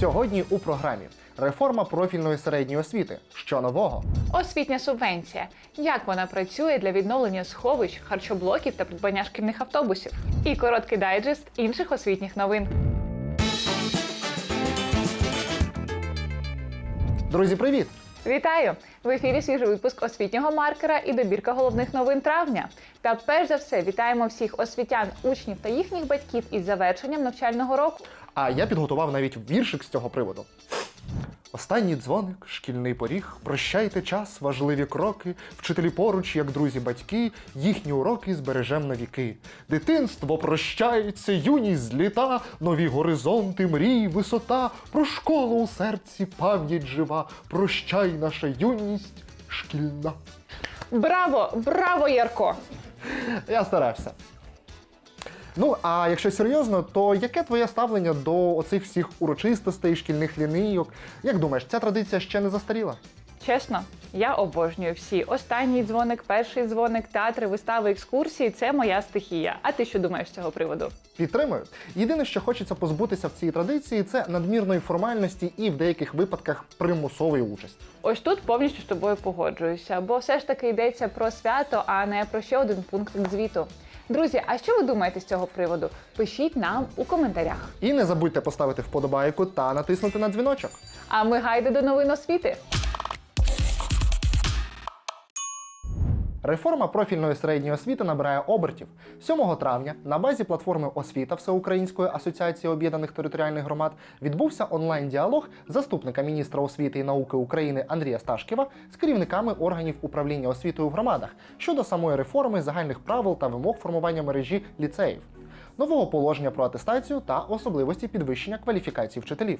Сьогодні у програмі реформа профільної середньої освіти. Що нового? Освітня субвенція. Як вона працює для відновлення сховищ, харчоблоків та придбання шкільних автобусів? І короткий дайджест інших освітніх новин. Друзі, привіт! Вітаю! В ефірі свіжий випуск освітнього маркера і добірка головних новин травня. Та перш за все вітаємо всіх освітян, учнів та їхніх батьків із завершенням навчального року. А я підготував навіть віршик з цього приводу. Останній дзвоник, шкільний поріг, прощайте час, важливі кроки, вчителі поруч, як друзі, батьки, їхні уроки збережем на віки. Дитинство прощається, юність зліта, нові горизонти, мрії, висота, про школу у серці пам'ять жива, прощай наша юність шкільна. Браво! Браво, Ярко! Я старався. Ну, а якщо серйозно, то яке твоє ставлення до оцих всіх урочистостей, шкільних лінійок? Як думаєш, ця традиція ще не застаріла? Чесно, я обожнюю всі. Останній дзвоник, перший дзвоник, театри, вистави, екскурсії це моя стихія. А ти що думаєш з цього приводу? Підтримую. Єдине, що хочеться позбутися в цій традиції, це надмірної формальності і в деяких випадках примусової участі. Ось тут повністю з тобою погоджуюся, бо все ж таки йдеться про свято, а не про ще один пункт звіту. Друзі, а що ви думаєте з цього приводу? Пишіть нам у коментарях. І не забудьте поставити вподобайку та натиснути на дзвіночок. А ми гайди до новин освіти. Реформа профільної середньої освіти набирає обертів. 7 травня на базі платформи Освіта Всеукраїнської асоціації об'єднаних територіальних громад відбувся онлайн-діалог заступника міністра освіти і науки України Андрія Сташкєва з керівниками органів управління освітою в громадах щодо самої реформи загальних правил та вимог формування мережі ліцеїв, нового положення про атестацію та особливості підвищення кваліфікації вчителів.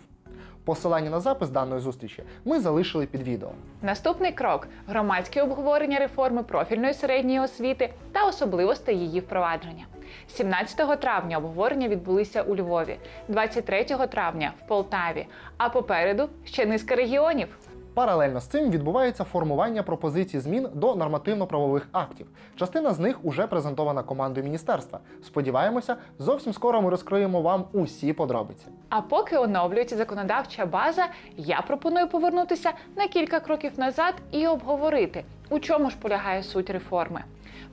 Посилання на запис даної зустрічі ми залишили під відео. Наступний крок громадське обговорення реформи профільної середньої освіти та особливостей її впровадження. 17 травня обговорення відбулися у Львові, 23 травня в Полтаві, а попереду ще низка регіонів. Паралельно з цим відбувається формування пропозицій змін до нормативно-правових актів. Частина з них уже презентована командою міністерства. Сподіваємося, зовсім скоро ми розкриємо вам усі подробиці. А поки оновлюється законодавча база, я пропоную повернутися на кілька кроків назад і обговорити, у чому ж полягає суть реформи.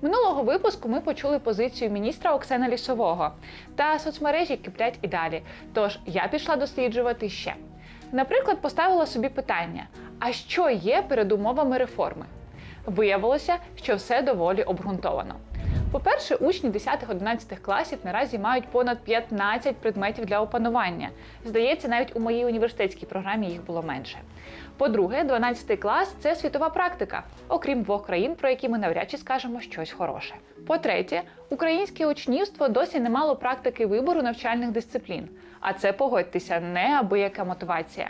Минулого випуску ми почули позицію міністра Оксана Лісового та соцмережі киплять і далі. Тож я пішла досліджувати ще. Наприклад, поставила собі питання: а що є передумовами реформи? Виявилося, що все доволі обґрунтовано. По-перше, учні 10-11 класів наразі мають понад 15 предметів для опанування. Здається, навіть у моїй університетській програмі їх було менше. По-друге, 12 клас це світова практика, окрім двох країн, про які ми навряд чи скажемо щось хороше. По-третє, українське учнівство досі не мало практики вибору навчальних дисциплін. А це погодьтеся, неабияка мотивація.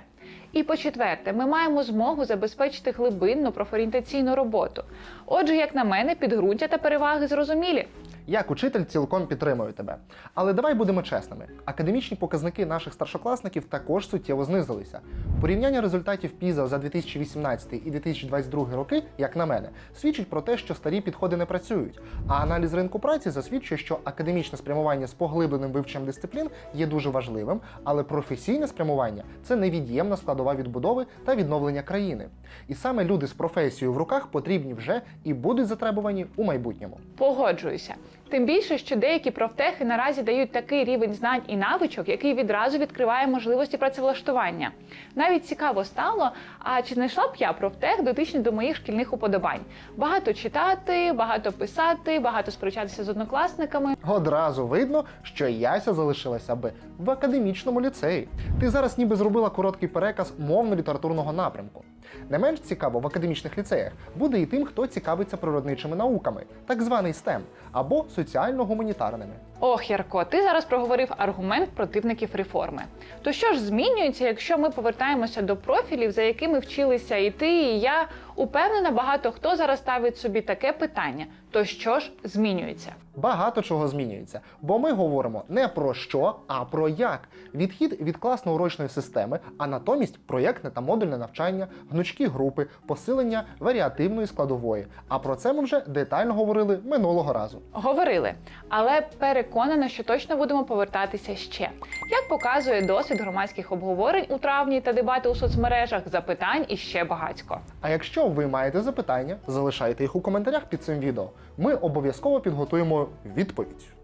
І по-четверте, ми маємо змогу забезпечити глибинну профорієнтаційну роботу. Отже, як на мене, підґрунтя та переваги зрозумілі. Як учитель цілком підтримую тебе. Але давай будемо чесними: академічні показники наших старшокласників також суттєво знизилися. Порівняння результатів ПІЗа за 2018 і 2022 роки, як на мене, свідчить про те, що старі підходи не працюють. А аналіз ринку праці засвідчує, що академічне спрямування з поглибленим вивченням дисциплін є дуже важливим, але професійне спрямування це невід'ємна складова відбудови та відновлення країни. І саме люди з професією в руках потрібні вже і будуть затребувані у майбутньому. Погоджуюся. Тим більше, що деякі профтехи наразі дають такий рівень знань і навичок, який відразу відкриває можливості працевлаштування. Навіть цікаво стало, а чи знайшла б я профтех дотичний до моїх шкільних уподобань? Багато читати, багато писати, багато сперечатися з однокласниками. Одразу видно, що Яся залишилася би в академічному ліцеї. Ти зараз ніби зробила короткий переказ мовно-літературного напрямку. Не менш цікаво в академічних ліцеях буде і тим, хто цікавиться природничими науками, так званий STEM, або соціально-гуманітарними. Ох, Ярко, ти зараз проговорив аргумент противників реформи. То що ж змінюється, якщо ми повертаємося до профілів, за якими вчилися і ти, і я? Упевнена, багато хто зараз ставить собі таке питання: то що ж змінюється? Багато чого змінюється, бо ми говоримо не про що, а про як. Відхід від класно-урочної системи, а натомість проєктне та модульне навчання, гнучкі групи, посилення варіативної складової. А про це ми вже детально говорили минулого разу. Говорили, але переконана, що точно будемо повертатися ще. Як показує досвід громадських обговорень у травні та дебати у соцмережах, запитань іще багатько. А якщо ви маєте запитання, залишайте їх у коментарях під цим відео. Ми обов'язково підготуємо відповідь.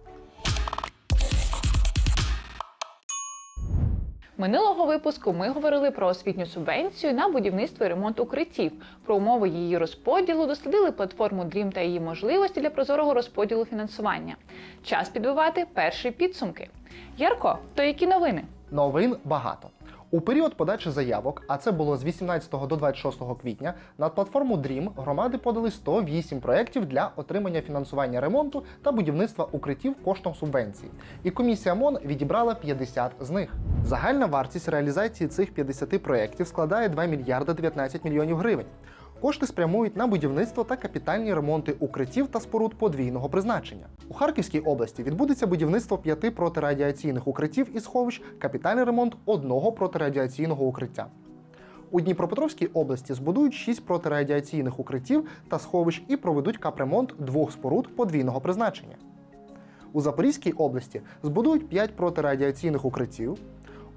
Минулого випуску ми говорили про освітню субвенцію на будівництво і ремонт укриттів, про умови її розподілу, дослідили платформу Dream та її можливості для прозорого розподілу фінансування. Час підбивати перші підсумки. Ярко, то які новини? Новин багато. У період подачі заявок, а це було з 18 до 26 квітня, на платформу Dream громади подали 108 проєктів для отримання фінансування ремонту та будівництва укриттів коштом субвенції. І комісія МОН відібрала 50 з них. Загальна вартість реалізації цих 50 проєктів складає 2 мільярда 19 мільйонів гривень. Кошти спрямують на будівництво та капітальні ремонти укриттів та споруд подвійного призначення. У Харківській області відбудеться будівництво п'яти протирадіаційних укриттів і сховищ, капітальний ремонт одного протирадіаційного укриття. У Дніпропетровській області збудують шість протирадіаційних укриттів та сховищ і проведуть капремонт двох споруд подвійного призначення. У Запорізькій області збудують 5 протирадіаційних укриттів.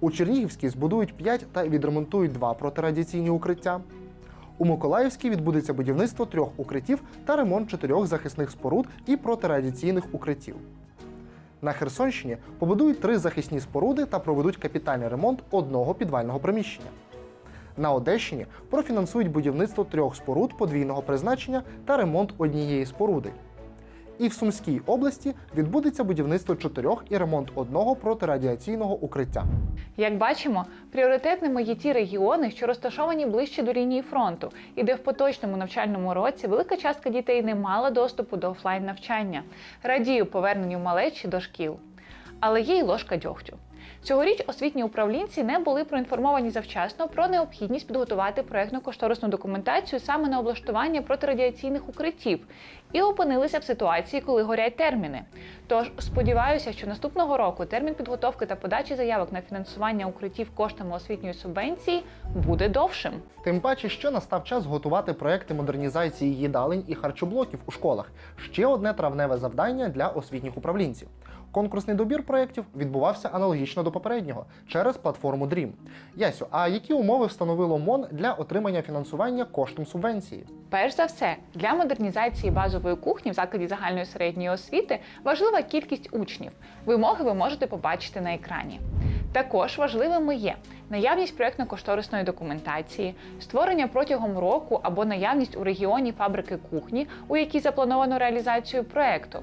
У Чернігівській збудують 5 та відремонтують 2 протирадіаційні укриття. У Миколаївській відбудеться будівництво трьох укриттів та ремонт чотирьох захисних споруд і протирадіаційних укриттів. На Херсонщині побудують три захисні споруди та проведуть капітальний ремонт одного підвального приміщення. На Одещині профінансують будівництво трьох споруд подвійного призначення та ремонт однієї споруди. І в Сумській області відбудеться будівництво чотирьох і ремонт одного протирадіаційного укриття. Як бачимо, пріоритетними є ті регіони, що розташовані ближче до лінії фронту, і де в поточному навчальному році велика частка дітей не мала доступу до офлайн навчання. Радію поверненню малечі до шкіл. Але є й ложка дьогтю. Цьогоріч освітні управлінці не були проінформовані завчасно про необхідність підготувати проєктно-кошторисну документацію саме на облаштування протирадіаційних укриттів і опинилися в ситуації, коли горять терміни. Тож сподіваюся, що наступного року термін підготовки та подачі заявок на фінансування укриттів коштами освітньої субвенції буде довшим. Тим паче, що настав час готувати проекти модернізації їдалень і харчоблоків у школах. Ще одне травневе завдання для освітніх управлінців. Конкурсний добір проєктів відбувався аналогічно до попереднього через платформу Dream. Ясю, а які умови встановило МОН для отримання фінансування коштом субвенції? Перш за все, для модернізації базової кухні в закладі загальної середньої освіти важлива кількість учнів. Вимоги ви можете побачити на екрані. Також важливими є наявність проєктно-кошторисної документації, створення протягом року або наявність у регіоні фабрики кухні, у якій заплановано реалізацію проєкту.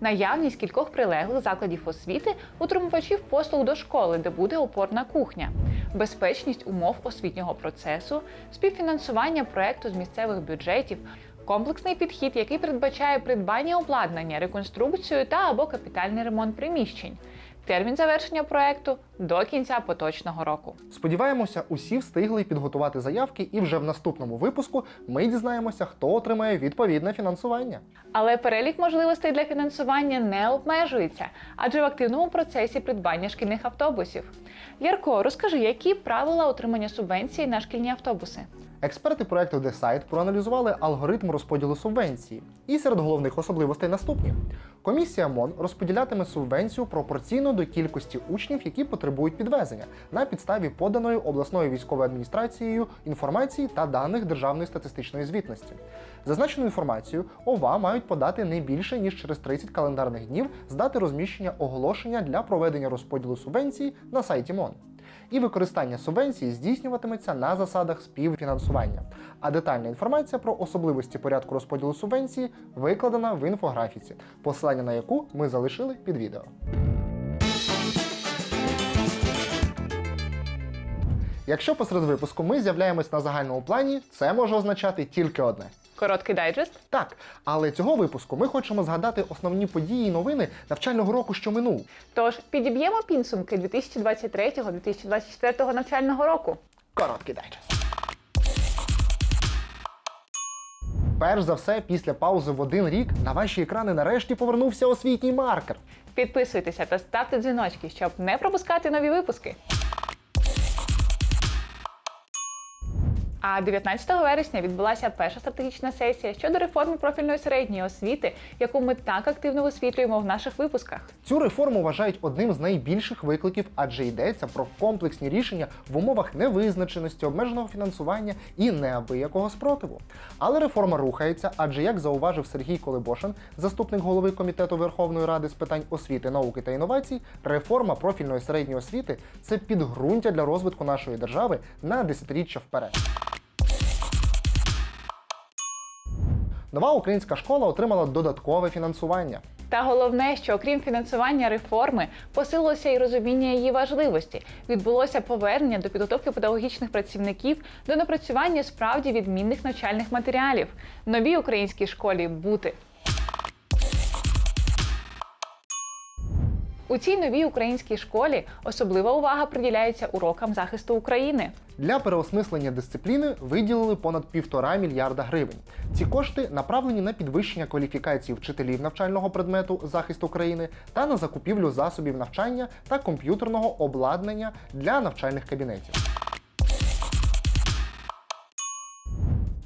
Наявність кількох прилеглих закладів освіти, утримувачів послуг до школи, де буде опорна кухня, безпечність умов освітнього процесу, співфінансування проекту з місцевих бюджетів, комплексний підхід, який передбачає придбання обладнання, реконструкцію та або капітальний ремонт приміщень. Термін завершення проекту до кінця поточного року. Сподіваємося, усі встигли підготувати заявки, і вже в наступному випуску ми дізнаємося, хто отримає відповідне фінансування. Але перелік можливостей для фінансування не обмежується, адже в активному процесі придбання шкільних автобусів. Ярко, розкажи, які правила отримання субвенції на шкільні автобуси? Експерти проекту DeSite проаналізували алгоритм розподілу субвенції. І серед головних особливостей наступні: комісія МОН розподілятиме субвенцію пропорційно до кількості учнів, які потребують підвезення, на підставі поданої обласною військовою адміністрацією інформації та даних Державної статистичної звітності. Зазначену інформацію ОВА мають подати не більше ніж через 30 календарних днів з дати розміщення оголошення для проведення розподілу субвенції на сайті МОН і використання субвенції здійснюватиметься на засадах співфінансування. А детальна інформація про особливості порядку розподілу субвенції викладена в інфографіці, посилання на яку ми залишили під відео. Якщо посеред випуску ми з'являємось на загальному плані, це може означати тільки одне. Короткий дайджест. Так, але цього випуску ми хочемо згадати основні події і новини навчального року, що минув. Тож підіб'ємо підсумки 2023-2024 навчального року. Короткий дайджест. Перш за все, після паузи в один рік на ваші екрани нарешті повернувся освітній маркер. Підписуйтеся та ставте дзвіночки, щоб не пропускати нові випуски. А 19 вересня відбулася перша стратегічна сесія щодо реформи профільної середньої освіти, яку ми так активно висвітлюємо в наших випусках. Цю реформу вважають одним з найбільших викликів, адже йдеться про комплексні рішення в умовах невизначеності, обмеженого фінансування і неабиякого спротиву. Але реформа рухається, адже як зауважив Сергій Колебошин, заступник голови комітету Верховної Ради з питань освіти, науки та інновацій, реформа профільної середньої освіти це підґрунтя для розвитку нашої держави на десятиріччя вперед. Нова українська школа отримала додаткове фінансування. Та головне, що окрім фінансування реформи, посилилося і розуміння її важливості. Відбулося повернення до підготовки педагогічних працівників до напрацювання справді відмінних навчальних матеріалів. Новій українській школі бути. У цій новій українській школі особлива увага приділяється урокам захисту України. Для переосмислення дисципліни виділили понад півтора мільярда гривень. Ці кошти направлені на підвищення кваліфікації вчителів навчального предмету захист України та на закупівлю засобів навчання та комп'ютерного обладнання для навчальних кабінетів.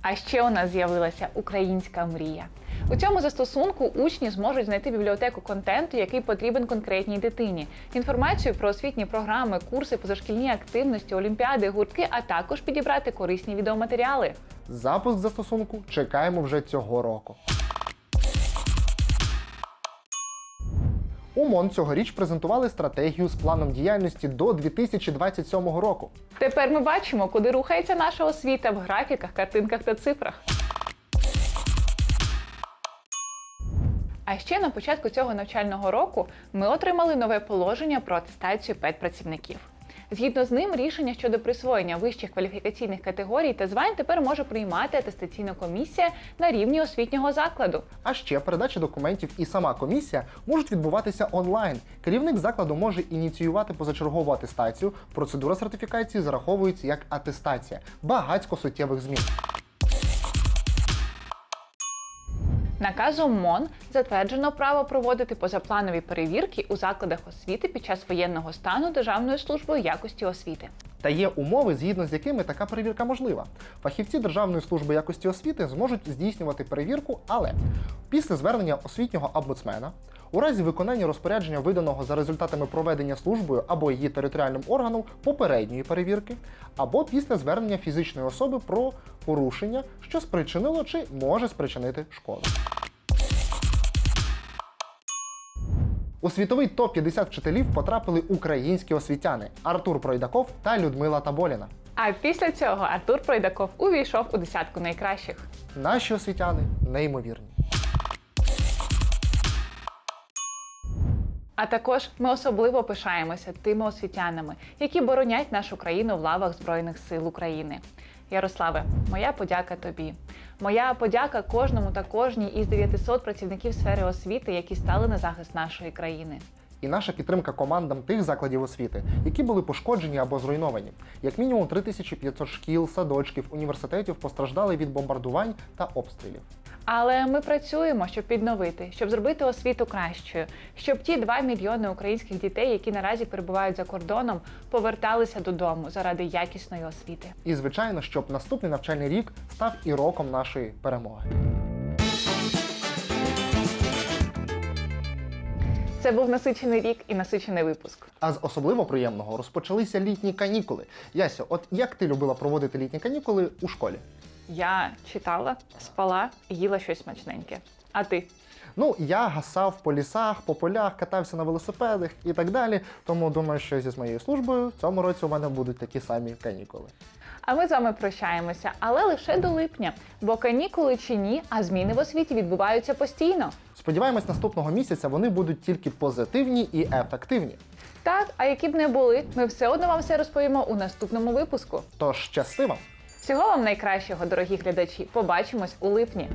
А ще у нас з'явилася українська мрія. У цьому застосунку учні зможуть знайти бібліотеку контенту, який потрібен конкретній дитині, інформацію про освітні програми, курси, позашкільні активності, олімпіади, гуртки, а також підібрати корисні відеоматеріали. Запуск застосунку чекаємо вже цього року. У МОН цьогоріч презентували стратегію з планом діяльності до 2027 року. Тепер ми бачимо, куди рухається наша освіта в графіках, картинках та цифрах. А ще на початку цього навчального року ми отримали нове положення про атестацію педпрацівників. Згідно з ним, рішення щодо присвоєння вищих кваліфікаційних категорій та звань тепер може приймати атестаційна комісія на рівні освітнього закладу. А ще передача документів і сама комісія можуть відбуватися онлайн. Керівник закладу може ініціювати позачергову атестацію. Процедура сертифікації зараховується як атестація. Багацько суттєвих змін. Наказом МОН затверджено право проводити позапланові перевірки у закладах освіти під час воєнного стану Державною службою якості освіти. Та є умови, згідно з якими така перевірка можлива. Фахівці Державної служби якості освіти зможуть здійснювати перевірку, але після звернення освітнього омбудсмена, у разі виконання розпорядження, виданого за результатами проведення службою або її територіальним органом попередньої перевірки, або після звернення фізичної особи про порушення, що спричинило чи може спричинити шкоду. У світовий топ-50 вчителів потрапили українські освітяни Артур Пройдаков та Людмила Таболіна. А після цього Артур Пройдаков увійшов у десятку найкращих. Наші освітяни неймовірні. А також ми особливо пишаємося тими освітянами, які боронять нашу країну в лавах Збройних сил України. Ярославе, моя подяка тобі. Моя подяка кожному та кожній із 900 працівників сфери освіти, які стали на захист нашої країни. І наша підтримка командам тих закладів освіти, які були пошкоджені або зруйновані. Як мінімум 3500 шкіл, садочків, університетів постраждали від бомбардувань та обстрілів. Але ми працюємо, щоб підновити, щоб зробити освіту кращою, щоб ті 2 мільйони українських дітей, які наразі перебувають за кордоном, поверталися додому заради якісної освіти. І звичайно, щоб наступний навчальний рік став і роком нашої перемоги. Це був насичений рік і насичений випуск. А з особливо приємного розпочалися літні канікули. Ясю, от як ти любила проводити літні канікули у школі? Я читала, спала їла щось смачненьке. А ти? Ну, я гасав по лісах, по полях, катався на велосипедах і так далі. Тому думаю, що зі моєю службою в цьому році у мене будуть такі самі канікули. А ми з вами прощаємося, але лише до липня, бо канікули чи ні, а зміни в освіті відбуваються постійно. Сподіваємось, наступного місяця вони будуть тільки позитивні і ефективні. Так, а які б не були, ми все одно вам все розповімо у наступному випуску. Тож щасти вам! Всього вам найкращого, дорогі глядачі. Побачимось у липні.